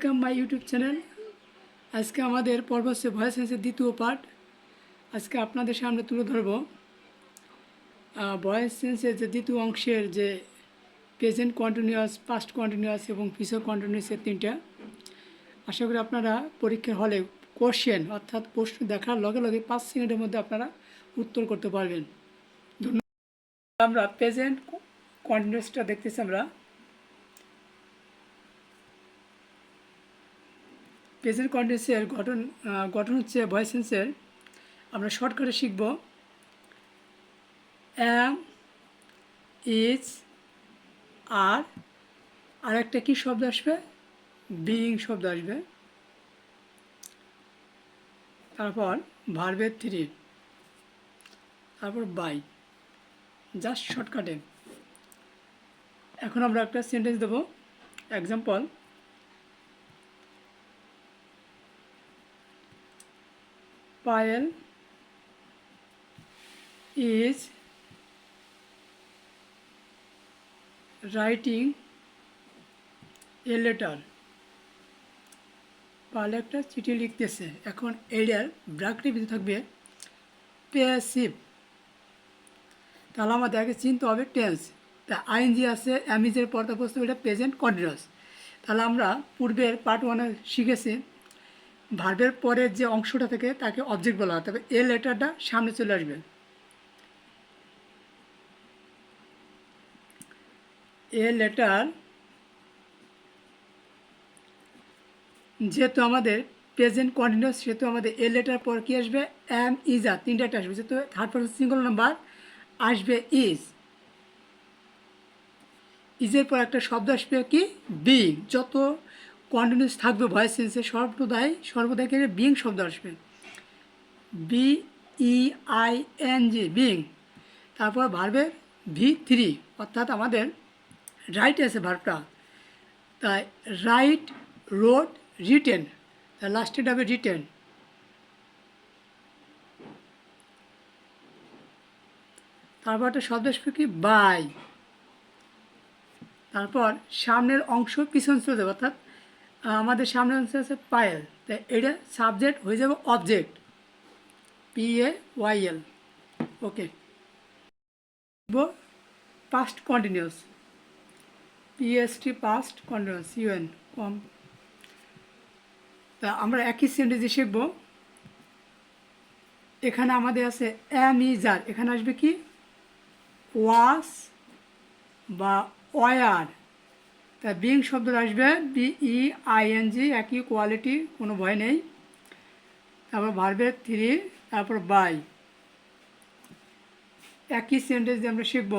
Welcome my YouTube channel আজকে আমাদের পর্ব হচ্ছে ভয়েস সেন্সের দ্বিতীয় পার্ট আজকে আপনাদের সামনে তুলে ধরব ভয়েস সেন্সের যে দ্বিতীয় অংশের যে প্রেজেন্ট কন্টিনিউয়াস পাস্ট কন্টিনিউয়াস এবং ফিউচার কন্টিনিউয়াসের তিনটা। আশা করি আপনারা পরীক্ষার হলে কোশ্চেন অর্থাৎ প্রশ্ন দেখার লগে লগে পাঁচ সেকেন্ডের মধ্যে আপনারা উত্তর করতে পারবেন। ধন্যবাদ। আমরা প্রেজেন্ট কন্টিনিউয়াসটা দেখতেছি আমরা। প্রেজেন্ট কন্টেন্সের গঠন গঠন হচ্ছে ভয়েস সেন্সের আমরা শর্টকাটে শিখব। অ্যাম ইজ আর আর একটা কী শব্দ আসবে? বিইং শব্দ আসবে। তারপর ভার্বের থ্রি তারপর বাই জাস্ট শর্টকাটে এখন আমরা একটা সেন্টেন্স দেবো। Example Payal is writing a letter. পাল একটা চিঠি লিখতেছে। এখন এটার ব্র্যাকেটের ভিতরে থাকবে প্যাসিভ তাহলে আমাদের আগে চিনতে হবে টেন্স। তা আইনজি আছে, অ্যামিজের পর্দা বস্তু প্রেজেন্ট কন্টিনিউয়াস। তাহলে আমরা পূর্বের পার্ট ওয়ানে শিখেছি ভার্বের পরের যে অংশটা থেকে, তাকে অবজেক্ট বলা হয়। তবে এ লেটারটা সামনে চলে আসবে। এ লেটার যেহেতু আমাদের প্রেজেন্ট কন্টিনিউস সেহেতু আমাদের এ লেটার পর কি আসবে? এম ইজ আর তিনটা আসবে। যেহেতু থার্ড পার্সন সিঙ্গল নাম্বার আসবে ইজ ইজের পর একটা শব্দ আসবে কি? বিং যত কন্টিনিউস থাকবে ভয়েস সেন্সে সর্বদাই সর্বদাই কি বিং শব্দ আসবে। B E I N G being তারপর ভার্বের ভি থ্রি অর্থাৎ আমাদের রাইট আছে ভার্বটা তাই রাইট রোড রিটেন তাই লাস্টে হবে রিটেন তারপর একটা শব্দ আসবে কি? বাই তারপর সামনের অংশ পিছন চলে যাবে, অর্থাৎ আমাদের সামনে অংশ আছে পায়েল। তাই এটা সাবজেক্ট হয়ে যাবে object P A Y L okay past continuous PST past continuous UN কম তা আমরা একই সেন্টেন্সে শিখব। এখানে আমাদের আছে এম ইজার এখানে আসবে কি? ওয়াস বা ওয়ার তা বিং শব্দ আসবে বিই আইএনজি একই কোয়ালিটি কোনো ভয় নেই। তারপর ভার্বের থ্রি তারপর বাই একই সেন্টেন্স দিয়ে আমরা শিখব।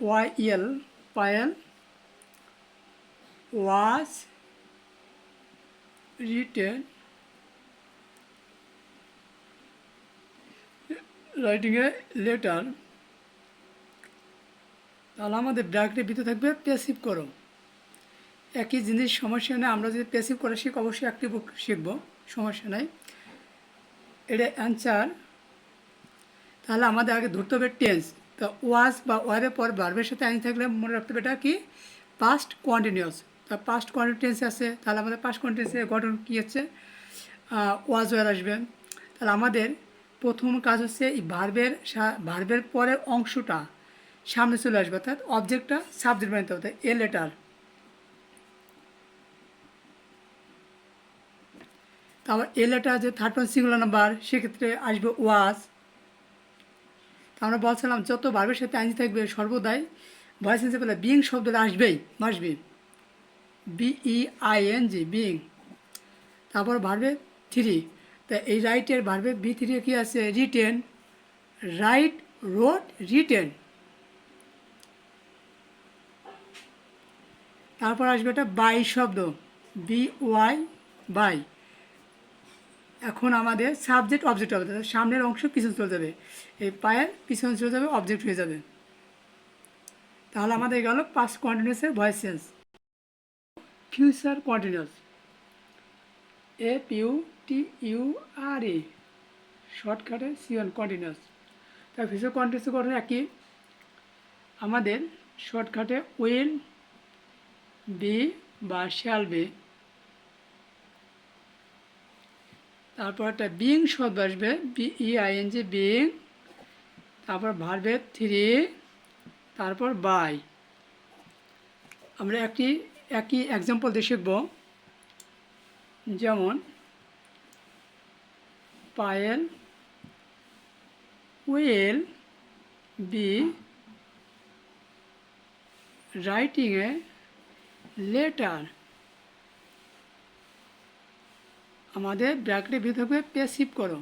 Y L Payal was written writing a letter তাহলে আমাদের ব্র্যাকেটের ভিতরে থাকবে প্যাসিভ করো। একই জিনিস সমস্যা নেই, আমরা যদি প্যাসিভ করে শিখ, অবশ্যই অ্যাক্টিভ শিখব, সমস্যা নাই। এটা অ্যান্সার তাহলে আমাদের আগে ধরতে হবে টেন্স তো ওয়াজ বা ওয়ারের পর বার্বের সাথে আইন থাকলে মনে রাখতে হবে এটা কি? পাস্ট কন্টিনিউয়াস তা পাস্ট কন্টিনিউস আছে, তাহলে আমাদের পাস্ট কন্টিনিউসের গঠন কী হচ্ছে? ওয়াজ ওয়ার আসবে। তাহলে আমাদের প্রথম কাজ হচ্ছে এই ভার্বের ভার্বের পরের অংশটা সামনে চলে আসবে, অর্থাৎ অবজেক্টটা সাবজেক্ট বানাতে হবে এ লেটার তারপর এ লেটার যে থার্ড পার্সন সিঙ্গুলার নাম্বার সেক্ষেত্রে আসবে ওয়াজ আমরা বলছিলাম, যত ভার্বের সাথে আইনজি থাকবে, সর্বদাই ভয়েস সেন্সে বলে বিং শব্দটা আসবেই মাসবে B E I N G being তারপর ভার্বে থ্রি তা এই রাইটের ভার্বে বি থ্রি কী আছে? রিটেন রাইট রোড রিটেন তারপর আসবে একটা বাই শব্দ বি ওয়াই বাই। এখন আমাদের সাবজেক্ট অবজেক্ট হবে সামনের অংশ পিছনে চলে যাবে, এই পায়ের পিছনে চলে যাবে অবজেক্ট হয়ে যাবে। তাহলে আমাদের গেল past কন্টিনিউসের voice sense future continuous F U T U R E শর্টকাটে সিওন কন্টিনিউস তার ফিউচার কন্টিনিউস গঠন একই। আমাদের শর্টকাটে উইল বি বা শ্যাল বি তারপর একটা বিং শব্দ আসবে B E I N G being তারপর ভার্বের থ্রি তারপর বাই আমরা একটি একই এক্সাম্পল দিয়ে শিখব। যেমন, Payel, will be writing a letter আমাদের ব্র্যাকেটে ভিতরে পেসিভ করো।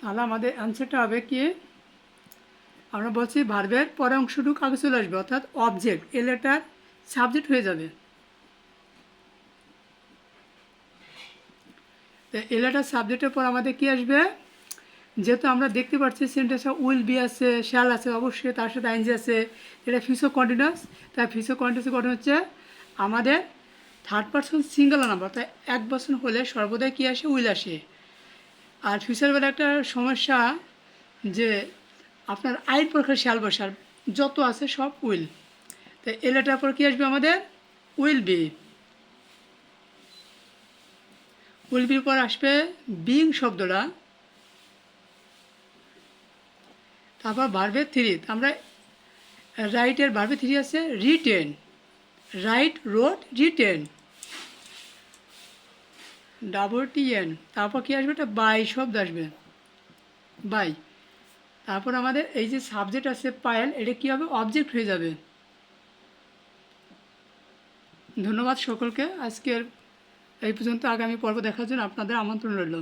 তাহলে আমাদের অ্যান্সারটা হবে কি? আমরা বলছি ভার্বের পরে অংশটুকু আগে চলে আসবে, অর্থাৎ অবজেক্ট এ লেটার সাবজেক্ট হয়ে যাবে। এ লেটার সাবজেক্টের পর আমাদের কি আসবে? যেহেতু আমরা দেখতে পাচ্ছি সেন্টেন্সে উইল বি আছে, শ্যাল আছে, অবশ্যই তার সাথে আইনজি আছে। এটা ফিউচার কন্টিনিউয়াস তাই ফিউচার কন্টিনিউস গঠন হচ্ছে আমাদের থার্ড পার্সন সিঙ্গেল নাম্বার তাই এক বছর হলে সর্বদাই কী আসে? উইল আসে। আর ফিউচার বেলা একটা সমস্যা যে আপনার আইন পরীক্ষার শ্যাল বসার যত আছে সব উইল। তো এলাটার পর কী আসবে আমাদের? Will be. উইল বির পর আসবে বিং শব্দটা। তারপর বাড়বে থ্রি আমরা রাইটের বাড়বে থ্রি আছে written write wrote written double T N তারপর কী আসবে? একটা বাই শব্দ আসবে। বাই তারপর আমাদের এই যে সাবজেক্ট আছে পায়েল এটা কী হবে? অবজেক্ট হয়ে যাবে। ধন্যবাদ সকলকে। আজকের এই পর্যন্ত আগামী পর্ব দেখার জন্য আপনাদের আমন্ত্রণ রইল।